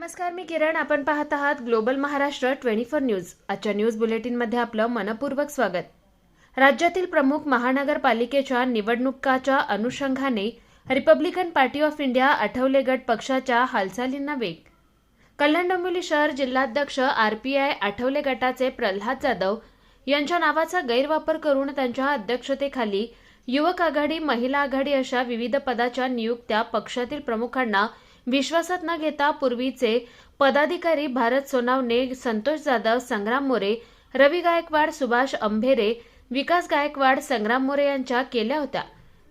नमस्कार मी किरण. आपण पाहत आहात global Maharashtra twenty four news. आजच्या न्यूज बुलेटिनमध्ये आपलं मनपूर्वक स्वागत. राज्यातील प्रमुख महानगरपालिकेच्या निवडणुकाच्या अनुषंगाने Republican party of India Athawale गट पक्षाच्या हालचालींना वेग. कल्याण डोंबिवली शहर जिल्हाध्यक्ष आरपीआय आठवले गटाचे प्रल्हाद जाधव यांच्या नावाचा गैरवापर करून त्यांच्या अध्यक्षतेखाली युवक आघाडी महिला आघाडी अशा विविध पदाच्या नियुक्त्या पक्षातील प्रमुखांना विश्वासात न घेता पूर्वीचे पदाधिकारी भारत सोनावणे संतोष जाधव संग्राम मोरे रवी गायकवाड सुभाष अंभेरे विकास गायकवाड संग्राम मोरे यांच्या केल्या होत्या.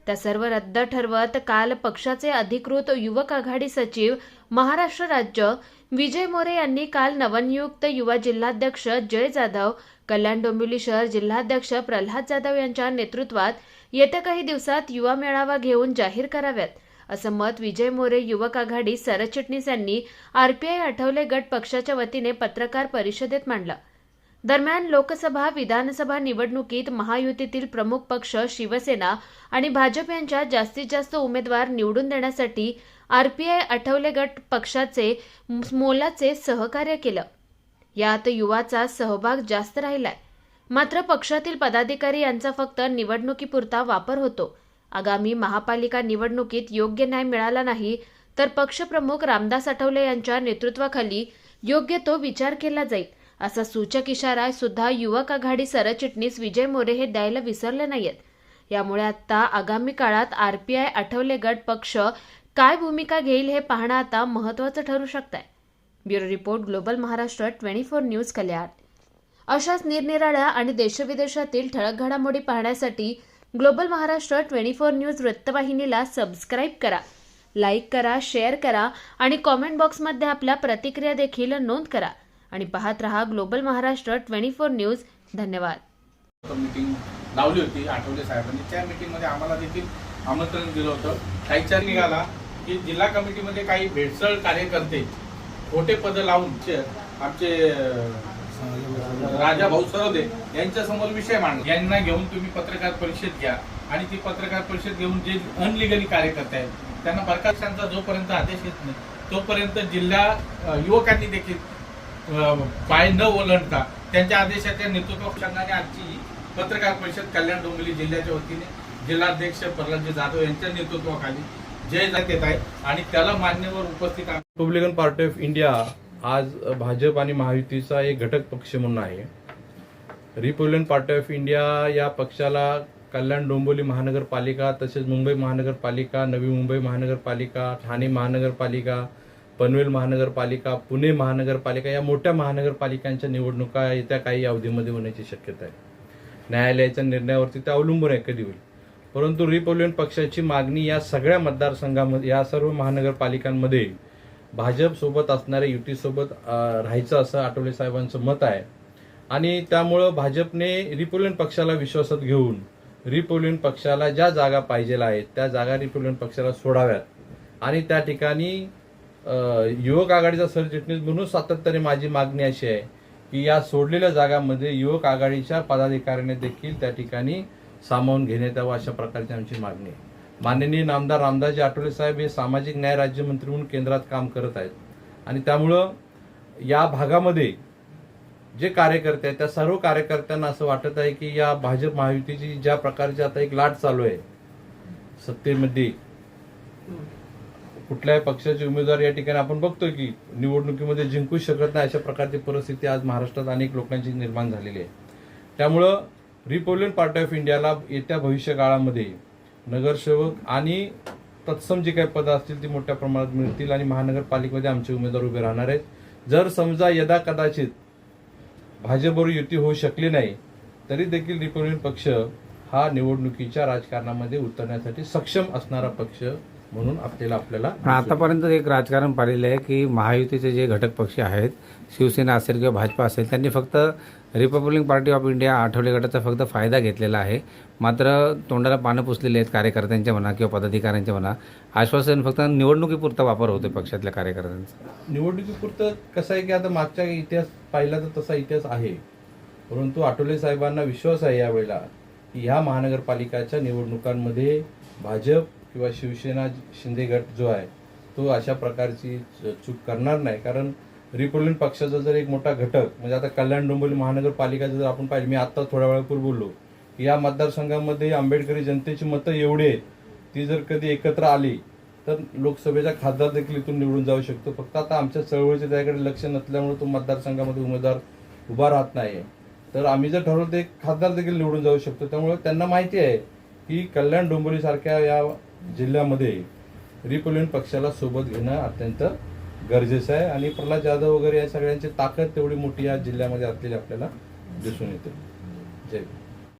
त्या सर्व रद्द ठरवत काल पक्षाचे अधिकृत युवक आघाडी सचिव महाराष्ट्र राज्य विजय मोरे यांनी काल नवनियुक्त युवा जिल्हाध्यक्ष जय जाधव कल्याण डोंबिवली शहर जिल्हाध्यक्ष प्रल्हाद जाधव यांच्या नेतृत्वात येत्या काही दिवसात युवा मेळावा घेऊन जाहीर कराव्यात. असं मत विजय मोरे युवक आघाडी सरचिटणीस यांनी आरपीआय आठवले गट पक्षाच्या वतीने पत्रकार परिषदेत मांडलं. दरम्यान लोकसभा विधानसभा निवडणुकीत महायुतीतील प्रमुख पक्ष शिवसेना आणि भाजप यांच्या जास्तीत जास्त उमेदवार निवडून देण्यासाठी आरपीआय आठवले गट पक्षाचे मोलाचे सहकार्य केलं. यात युवाचा सहभाग जास्त राहिलाय. मात्र पक्षातील पदाधिकारी यांचा फक्त निवडणुकीपुरता वापर होतो. आगामी महापालिका निवडणुकीत योग्य न्याय मिळाला नाही तर पक्षप्रमुख रामदास आठवले यांच्या नेतृत्वाखाली योग्य तो विचार केला जाईल असा सूचक इशारा सुद्धा युवक आघाडी सरचिटणीस विजय मोरे हे द्यायला विसरले नाहीयेत. यामुळे आता आगामी काळात आरपीआय आठवले गट पक्ष काय भूमिका घेईल हे पाहणं आता महत्त्वाचं ठरू शकतंय. Bureau report global Maharashtra twenty four news Kalyan. अशाच निरनिराळ्या आणि देशविदेशातील ठळक घडामोडी पाहण्यासाठी global Maharashtra twenty four news वृत्तवाहिनीला सबस्क्राईब करा लाईक करा शेअर करा आणि कॉमेंट बॉक्समध्ये आपल्या प्रतिक्रिया देखील नोंद करा. आणि पाहत रहा global Maharashtra twenty four news. धन्यवाद. मीटिंग लावली होती आठवले साहेबांनी. त्या मीटिंगमध्ये आम्हाला देखील आमंत्रण दिलं होतं. काहीच्या निघाला की जिल्हा कमिटीमध्ये काही भेडसळ कार्यकर्ते खोटे पद लावून आमचे राजा भाऊ सरोदे यांच्या समोर विषय मांड यांना घेऊन तुम्ही पत्रकार परिषद घ्या आणि ती पत्रकार परिषद घेऊन जे अनलिगली कार्यकर्ते आहेत त्यांना बरखास्तांचा जोपर्यंत आदेश येत नाही तोपर्यंत जिल्हा युवकांनी देखील पाय न ओलंडता त्यांच्या आदेशाच्या नेतृत्वाने आजची पत्रकार परिषद कल्याण डोंबिवली जिल्ह्याच्या वतीने जिल्हाध्यक्ष प्रल्हादजी जाधव यांच्या नेतृत्वाखाली जय जात येत आहे आणि त्याला मान्यवर उपस्थित आम- रिपब्लिकन पार्टी ऑफ इंडिया आज भाजप आणि महायुतीचा एक घटक पक्ष म्हणून आहे. रिपब्लिकन पार्टी ऑफ इंडिया या पक्षाला कल्याण डोंबिवली महानगरपालिका तसेच मुंबई महानगरपालिका नवी मुंबई महानगरपालिका ठाणे महानगरपालिका पनवेल महानगरपालिका पुणे महानगरपालिका या मोठ्या महानगरपालिकांच्या निवडणुका येत्या काही अवधीमध्ये होण्याची शक्यता आहे. न्यायालयाच्या निर्णयावरती ते अवलंबून आहे कधी होईल. परंतु रिपब्लिकन पक्षाची मागणी या सगळ्या मतदारसंघामध्ये या सर्व महानगरपालिकांमध्ये भाजपसोबत असणाऱ्या युतीसोबत राहायचं असं आठवले साहेबांचं मत आहे. आणि त्यामुळं भाजपने रिपब्लिकन पक्षाला विश्वासात घेऊन रिपब्लिकन पक्षाला ज्या जागा पाहिजेला आहेत त्या जागा रिपब्लिकन पक्षाला सोडाव्यात. आणि त्या ठिकाणी युवक आघाडीचा सरचिटणीस म्हणून सातत्याने माझी मागणी अशी आहे की या सोडलेल्या जागांमध्ये युवक आघाडीच्या पदाधिकाऱ्याने देखील त्या ठिकाणी सामावून घेण्यात यावं अशा प्रकारची आमची मागणी आहे. माननीय नामदार रामदासजी आठवले साहेब हे सामाजिक न्याय राज्यमंत्री म्हणून केंद्रात काम करत आहेत. आणि त्यामुळं या भागामध्ये जे कार्यकर्ते आहेत त्या सर्व कार्यकर्त्यांना असं वाटत आहे की या भाजप महायुतीची ज्या प्रकारची आता एक लाट चालू आहे सत्तेमध्ये कुठल्याही पक्षाचे उमेदवार या ठिकाणी आपण बघतोय की निवडणुकीमध्ये जिंकू शकत नाही अशा प्रकारची परिस्थिती आज महाराष्ट्रात अनेक लोकांची निर्माण झालेली आहे. त्यामुळं रिपब्लिकन पार्टी ऑफ इंडियाला येत्या भविष्य काळामध्ये नगरसेवक आणि तत्सम जी काही पदं असतील ती मोठ्या प्रमाणात मिळतील आणि महानगरपालिकेमध्ये आमचे उमेदवार उभे राहणार आहेत. जर समजा यदा कदाचित भाजपवर युती होऊ शकली नाही तरी देखील रिपब्लिकन पक्ष हा निवडणुकीच्या राजकारणामध्ये उतरण्यासाठी सक्षम असणारा पक्ष म्हणून आपल्याला आपल्याला पण आतापर्यंत एक राजकारण पाहिलेलं आहे की महायुतीचे जे घटक पक्ष आहेत शिवसेना असेल किंवा भाजपा असेल त्यांनी फक्त Republican party of India Athawale गटाचा फक्त फायदा घेतलेला आहे. मात्र तोंडाला पानं पुसलेले आहेत कार्यकर्त्यांच्या म्हणा किंवा पदाधिकाऱ्यांच्या म्हणा आश्वासन फक्त निवडणुकीपुरता वापर होतो पक्षातल्या कार्यकर्त्यांचा. निवडणुकीपुरतं कसं आहे की आता मागच्या इतिहास पाहिला तर तसा इतिहास आहे. परंतु आठवले साहेबांना विश्वास आहे यावेळेला की ह्या महानगरपालिकाच्या निवडणुकांमध्ये भाजप किंवा शिवसेना शिंदे गट जो आहे तो अशा प्रकारची च- चूक करणार नाही. कारण रिपब्लिकन पक्षाचा जर एक मोठा घटक म्हणजे आता कल्याण डोंबिवली महानगरपालिका जर आपण पाहिजे मी आत्ता थोड्या वेळापूर्वी बोललो की या मतदारसंघामध्ये आंबेडकरी जनतेची मतं एवढी आहेत ती जर कधी एकत्र आली तर लोकसभेचा खासदार देखील इथून निवडून जाऊ शकतो. फक्त आता आमच्या चळवळीचे त्याकडे लक्ष नसल्यामुळे तो मतदारसंघामध्ये उमेदवार उभा राहत नाही तर आम्ही जर ठरवलं तर एक खासदार देखील निवडून जाऊ शकतो. त्यामुळे त्यांना माहिती आहे की कल्याण डोंबिवलीसारख्या या जिल्ह्यामध्ये रिपब्लिकन पक्षाला सोबत घेणं अत्यंत गरजेचं आहे. आणि प्रल्हाद जाधव वगैरे या सगळ्यांची ताकद तेवढी मोठी या जिल्ह्यामध्ये असलेली आपल्याला दिसून येते. जय